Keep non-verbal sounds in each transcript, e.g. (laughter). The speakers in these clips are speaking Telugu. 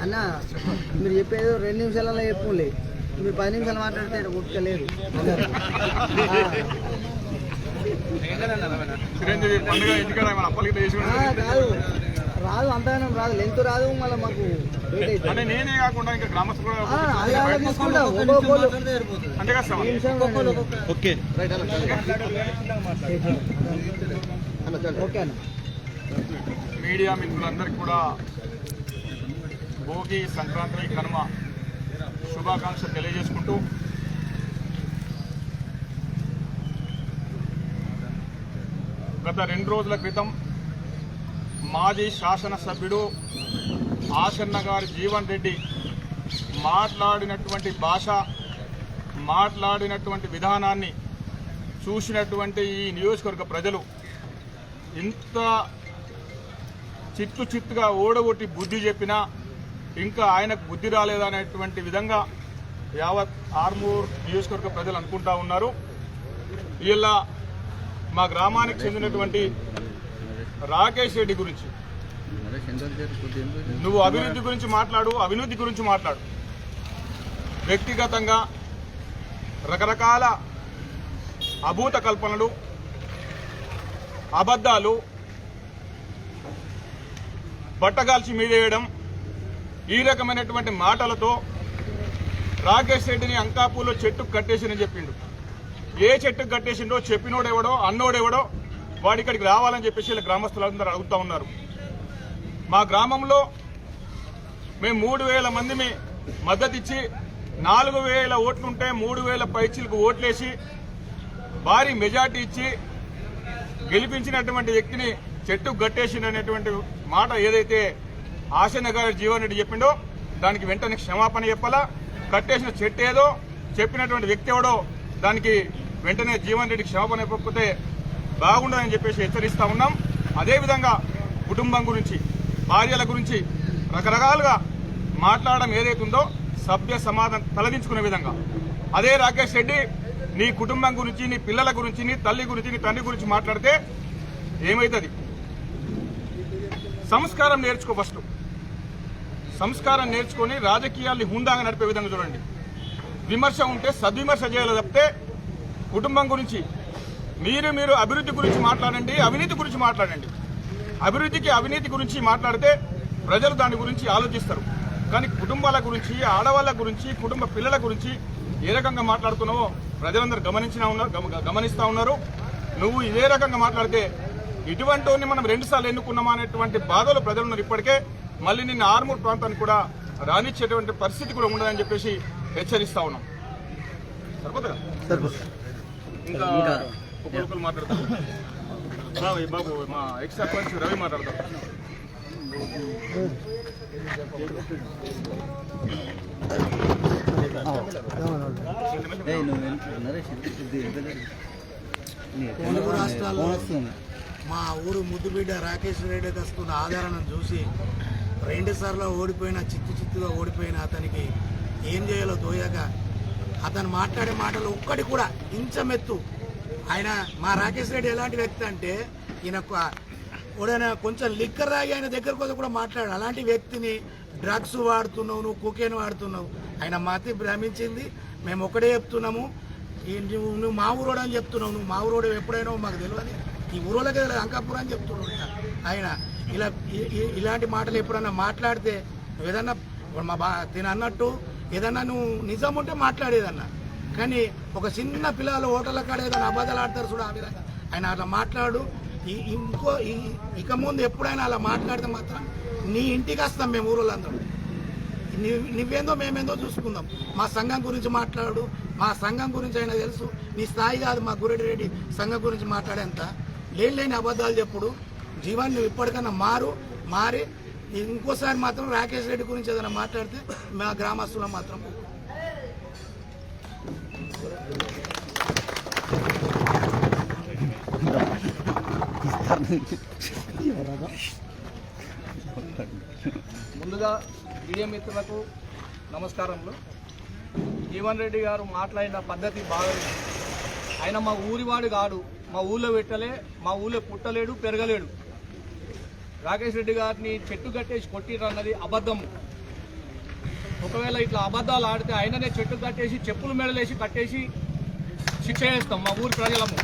అన్న మీరు చెప్పేది రెండు నిమిషాలలో చెప్పులే మీరు పది నిమిషాలు మాట్లాడితే ఒక్కలేదు (laughs) చిరంజీవి పండుగ అప్పలికి రాదు అంతగానం రాదు. లెంత్ రాదు మళ్ళీ మాకు అంటే నేనే కాకుండా ఇంకా కూడా అంతే కదా ఓకే. ఓకే అన్న. మీడియా మిత్రులందరికీ కూడా భోగి సంక్రాంతి కనుమ శుభాకాంక్షలు తెలియజేసుకుంటూ గత రెండు రోజుల క్రితం మాజీ శాసనసభ్యుడు ఆసన్న గారి జీవన్ రెడ్డి మాట్లాడినటువంటి భాష మాట్లాడినటువంటి విధానాన్ని చూసినటువంటి ఈ నియోజకవర్గ ప్రజలు ఇంత చిత్తు చిత్తుగా ఓడగొట్టి బుద్ధి చెప్పినా ఇంకా ఆయనకు బుద్ధి రాలేదనేటువంటి విధంగా యావత్ ఆర్మూర్ నియోజకవర్గ ప్రజలు అనుకుంటా ఉన్నారు. ఇలా మా గ్రామానికి చెందినటువంటి రాకేష్ రెడ్డి గురించి. నువ్వు అభివృద్ధి గురించి మాట్లాడు అవినీతి గురించి మాట్లాడు. వ్యక్తిగతంగా రకరకాల అభూత కల్పనలు అబద్ధాలు బట్టగాల్చి మీదేయడం ఈ రకమైనటువంటి మాటలతో రాకేష్ రెడ్డిని అంకాపూర్లో చెట్టు కట్టేసినని చెప్పిండు. ఏ చెట్టుకు కట్టేసిండో చెప్పినోడెవడో అన్నోడెవడో వాడి ఇక్కడికి రావాలని చెప్పేసి వీళ్ళ గ్రామస్తులందరూ అడుగుతూ ఉన్నారు. మా గ్రామంలో మేము మూడు వేల మందిని మద్దతిచ్చి నాలుగు వేల ఓట్లుంటే మూడు వేల పైచీలకు ఓట్లేసి భారీ మెజార్టీ ఇచ్చి గెలిపించినటువంటి వ్యక్తిని చెట్టు గట్టేసిందనేటువంటి మాట ఏదైతే ఆశనగర్ జీవన్ రెడ్డి చెప్పిండో దానికి వెంటనే క్షమాపణ చెప్పాలా? కట్టేసిన చెట్టు ఏదో చెప్పినటువంటి వ్యక్తి ఎవడో దానికి వెంటనే జీవన్ రెడ్డికి క్షమాపణ చెప్పకపోతే బాగుండదని చెప్పేసి హెచ్చరిస్తా ఉన్నాం. అదేవిధంగా కుటుంబం గురించి భార్యల గురించి రకరకాలుగా మాట్లాడడం ఏదైతే ఉందో సభ్య సమాధానం తలదించుకునే విధంగా. అదే రాకేష్ రెడ్డి నీ కుటుంబం గురించి నీ పిల్లల గురించి నీ తల్లి గురించి నీ తండ్రి గురించి మాట్లాడితే ఏమవుతుంది సంస్కారం నేర్చుకో ఫస్ట్. సంస్కారం నేర్చుకొని రాజకీయాల్ని హుందాగా నడిపే విధంగా చూడండి. విమర్శ ఉంటే సద్విమర్శ చేయాలి తప్పితే కుటుంబం గురించి మీరు మీరు అభివృద్ధి గురించి మాట్లాడండి అవినీతి గురించి మాట్లాడండి. అభివృద్ధికి అవినీతి గురించి మాట్లాడితే ప్రజలు దాని గురించి ఆలోచిస్తారు. కానీ కుటుంబాల గురించి ఆడవాళ్ళ గురించి కుటుంబ పిల్లల గురించి ఏ రకంగా మాట్లాడుతున్నావో ప్రజలందరూ గమనించిన ఉన్నారు గమ- గమనిస్తా ఉన్నారు. నువ్వు ఇదే రకంగా మాట్లాడితే ఇటువంటి మనం రెండుసార్లు ఎన్నుకున్నామా అనేటువంటి బాధలు ప్రజలు ఉన్నారు ఇప్పటికే. మళ్ళీ నిన్న ఆర్మూర్ ప్రాంతానికి కూడా రానిచ్చేటువంటి పరిస్థితి కూడా ఉండదని చెప్పేసి హెచ్చరిస్తా ఉన్నాం సరిపోతుందా? ఇంకా ఒకరు మాట్లాడతారు బాబు మా ఎక్స్ సర్పంచ్ రవి మాట్లాడతారు తెలుగు రాష్ట్రాల్లో మా ఊరు ముద్దుబిడ్డ రాకేష్ రెడ్డి వస్తున్న ఆదరణను చూసి రెండు సార్లు ఓడిపోయిన చిత్తు చిత్తుగా ఓడిపోయిన అతనికి ఏం చేయాలో తోయాక అతను మాట్లాడే మాటలు ఒక్కటి కూడా ఇంచమెత్తు. ఆయన మా రాకేష్ రెడ్డి ఎలాంటి వ్యక్తి అంటే ఈయన ఒక- ఎవడైనా కొంచెం లిక్కర్ రాగి ఆయన దగ్గరకు కోసం కూడా మాట్లాడు అలాంటి వ్యక్తిని డ్రగ్స్ వాడుతున్నావు నువ్వు కుకేన్ వాడుతున్నావు. ఆయన మతి భ్రమించింది. మేము ఒకటే చెప్తున్నాము. నువ్వు మా ఊరోడు అని చెప్తున్నావు. నువ్వు మా ఊరోడు ఎప్పుడైనా మాకు తెలియదు ఈ ఊరోళ్ళకి అంకాపురం అని చెప్తున్నాడు ఆయన ఇలా ఇలాంటి మాటలు ఎప్పుడన్నా మాట్లాడితే నువ్వు ఏదన్నా మా బా తిన అన్నట్టు ఏదన్నా నువ్వు నిజం ఉంటే మాట్లాడేదన్నా. కానీ ఒక చిన్న పిల్లలు హోటల్ కాడ ఏదైనా అబద్ధాలు ఆడతారు చూడు ఆ విధంగా. ఆయన అలా మాట్లాడు. ఈ- ఇంకో ఈ- ఇక ముందు ఎప్పుడైనా అలా మాట్లాడితే మాత్రం నీ ఇంటికి వస్తాం మేము ఊరోళ్ళందరూ. నువ్వేందో మేమేందో చూసుకుందాం. మా సంఘం గురించి మాట్లాడు. మా సంఘం గురించి అయినా తెలుసు. నీ స్థాయి కాదు మా గురెడ్డి రెడ్డి సంఘం గురించి మాట్లాడేంత. లేని లేని అబద్ధాలు చెప్పుడు. జీవాన్ని నువ్వు ఇప్పటికన్నా మారు. మారి ఇంకోసారి మాత్రం రాకేష్ రెడ్డి గురించి ఏదైనా మాట్లాడితే మా గ్రామస్తులం మాత్రం ముందుగా మీడియా మిత్రులకు నమస్కారములు. జీవన్ రెడ్డి గారు మాట్లాడిన పద్ధతి బాగలేదు. ఆయన మా ఊరివాడు కాడు. మా ఊళ్ళో పెట్టలే మా ఊళ్ళో పుట్టలేడు పెరగలేడు. రాకేష్ రెడ్డి గారిని చెట్టు కట్టేసి కొట్టిరన్నది అబద్ధం. ఒకవేళ ఇట్లా అబద్ధాలు ఆడితే ఆయననే చెట్టు కట్టేసి చెప్పులు మెడలేసి కట్టేసి శిక్ష చేస్తాం మా ఊరి ప్రజలము.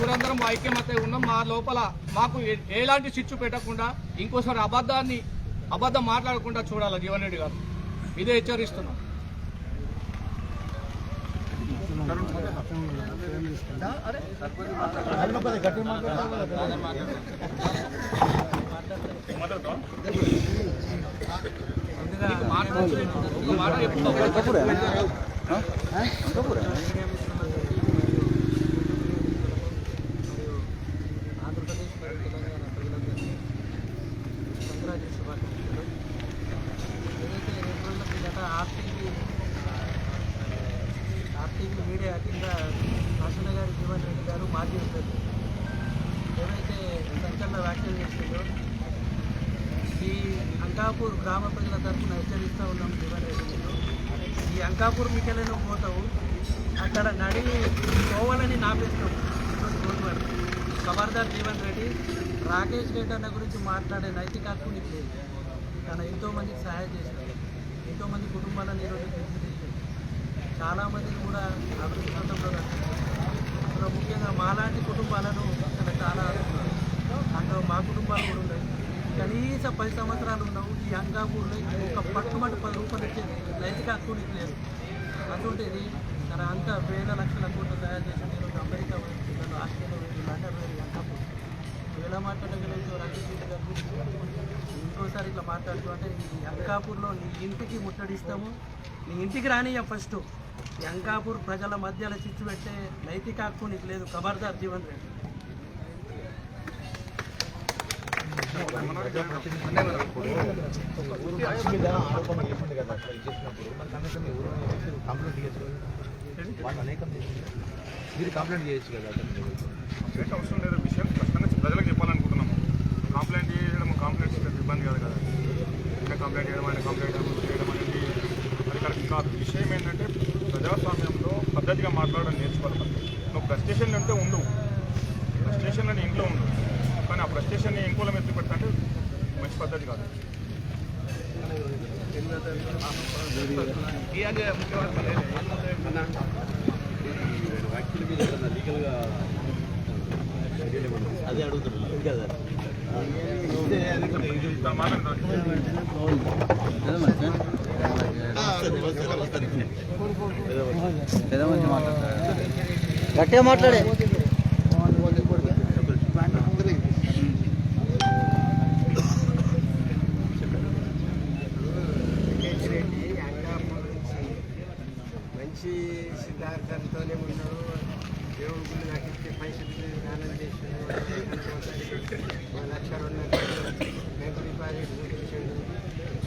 ఊరందరం ఐక్యమత్య ఉన్నాం. మా లోపల మాకు ఎలాంటి చిచ్చు పెట్టకుండా ఇంకోసారి అబద్ధాన్ని అబద్ధం మాట్లాడకుండా చూడాలి జీవన్ రెడ్డి గారు. ఇదే హెచ్చరిస్తున్నాం. మాట చెప్తావు ఆంధ్రప్రదేశ్ మరియు తెలంగాణ ప్రజలందరికీ సంక్రాంతి శుభాకాంక్షలు ఏదైతే రెండు రోజుల కిందట ఆర్టీవీ ఆర్టీవీ మీడియా కింద భాషణ గారి జీవన్ రెడ్డి గారు మాజీ ఉంటుంది ఏవైతే కన్నా వ్యాఖ్యలు చేసిందో ఈ అంకాపూర్ గ్రామ ప్రజల తరఫున హెచ్చరిస్తూ ఉన్నాం జీవన్ ఈ అంకాపూర్ మికెలను పోతావు అక్కడ నడి పోవాలని నాపేస్తాం గవర్నమెంట్ ఖబర్దార్ జీవన్ రెడ్డి రాకేష్ రెడ్డి అన్న గురించి మాట్లాడే నైతికత్వం నీకు లేదు. తన ఎంతోమందికి సహాయం చేశాడు. ఎంతోమంది కుటుంబాలను ఈరోజు తీర్చిదిద్దాడు చాలామందిని కూడా అభివృద్ధి పథంలో ముఖ్యంగా మాలాంటి కుటుంబాలను ఇక్కడ చాలా ఆదుకున్నాడు. మా కుటుంబాలు కూడా ఉన్నాయి. కనీస పది సంవత్సరాలు ఉన్నావు ఈ అంగాపూర్లో ఒక పట్టుమట్టు పది రూపాయలు ఇచ్చేది రైతుకి హక్కు ఇట్లేదు లేదు. అటువంటిది తన అంత వేల లక్షల కోట్లు తయారు చేసి ఈరోజు అమెరికా పోయి ఆస్ట్రేలియా లండన్ పోయి అంకాపూర్ ఎలా మాట్లాడగలుగుతావు రాకేష్ ఇంకోసారి ఇట్లా మాట్లాడుతూ అంటే ఈ అంకాపూర్లో నీ ఇంటికి ముట్టడిస్తాము నీ ఇంటికి రానియ్యం ఫస్ట్. ఈ అంకాపూర్ ప్రజల మధ్యలో చిచ్చు పెట్టే నైతిక హక్కు నీకు లేదు ఖబర్దార్ జీవన్ రెడ్డి మీద ఆరోపణ చేసింది కదా అట్లా ఇచ్చేసినప్పుడు మీరు ఊరు కంప్లైంట్ చేయొచ్చు కదా అవసరం లేదా చేసింది కదా. మీరు కంప్లైంట్ చేయొచ్చు కదా అతని మీద. కంప్లైంట్ అవసరం లేదు విషయం స్పష్టంగా ప్రజలకు చెప్పాలనుకుంటున్నాము కంప్లైంట్ చేయడం కంప్లైంట్ చేయడం ఇబ్బంది కాదు కదా ఇంకా కంప్లైంట్ చేయడం ఆయన కంప్లైంట్ చేయడం అనేది అది కరెక్ట్ కాదు విషయం ఏంటంటే ప్రజాస్వామ్యంలో పద్ధతిగా మాట్లాడడం నేర్చుకోవాలి నువ్వు ఫ్రస్ట్రేషన్ అంటే ఉండు ఫ్రస్ట్రేషన్ అని ఇంట్లో ఉండు కానీ ఆ ఫ్రస్ట్రేషన్ని ఇంకోల మీద పెట్టంటే మంచి పద్ధతి కాదు అదే అడుగుతున్నారు ఇది కదా ఇదే అది కూడా ఇది దాని మాట్లాడతాను గట్టిగా మాట్లాడే దేవుడు గుళ్ళు పైసలు దానం చేసిండు లక్ష రెండు లక్షలు బ్యాంకు డిపాజిట్ చేసిండు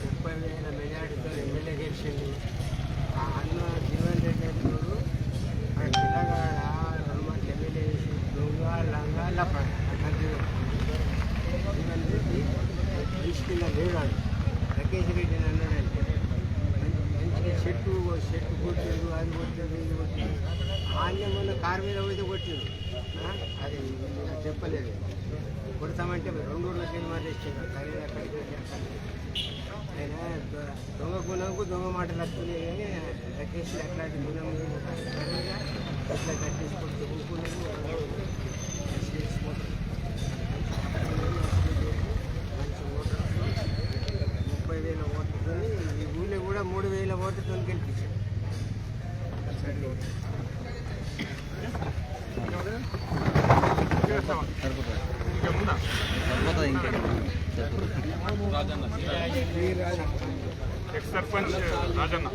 ముప్పై వేల ఎమ్మెల్యే గెలిచిండు. ఆ అన్న జీవన్ రెడ్డి అంటాడు ఆ పిల్లగాడ రెండు ఎమ్మెల్యే చేసి దొంగ లంగా జీవన్ రెడ్డి తీసుకున్న లేడాడు రాకేష్ రెడ్డి అన్నాడు చెట్టు చెట్టు కొట్టాడు అది కొట్టాడు ఇది కొట్టాడు ఆన్య మొన్న కారు మీద పోతే కొట్టాడు అది చెప్పలేదు. కొడతామంటే రెండు రోజుల సినిమా తెచ్చాడు సరే అక్కడికి ఆయన దొంగ గుణంకు దొంగ మాటలు వస్తున్నాయి కానీ రకేష్ అట్లాంటి గుణం ఏమీ కాదు. సరేగా? ఇట్లా కట్టేసుకుంటూ ఊరుకున్నాడు. SS motor. మంచి మోటార్ ముప్పై వేల ఓట్లతో ఈ ఊళ్ళో కూడా మూడు వేల ఓట్లతో గెలిపించాడు ఇంకేముందా ఎక్స్ సర్పంచ్ రాజన్న.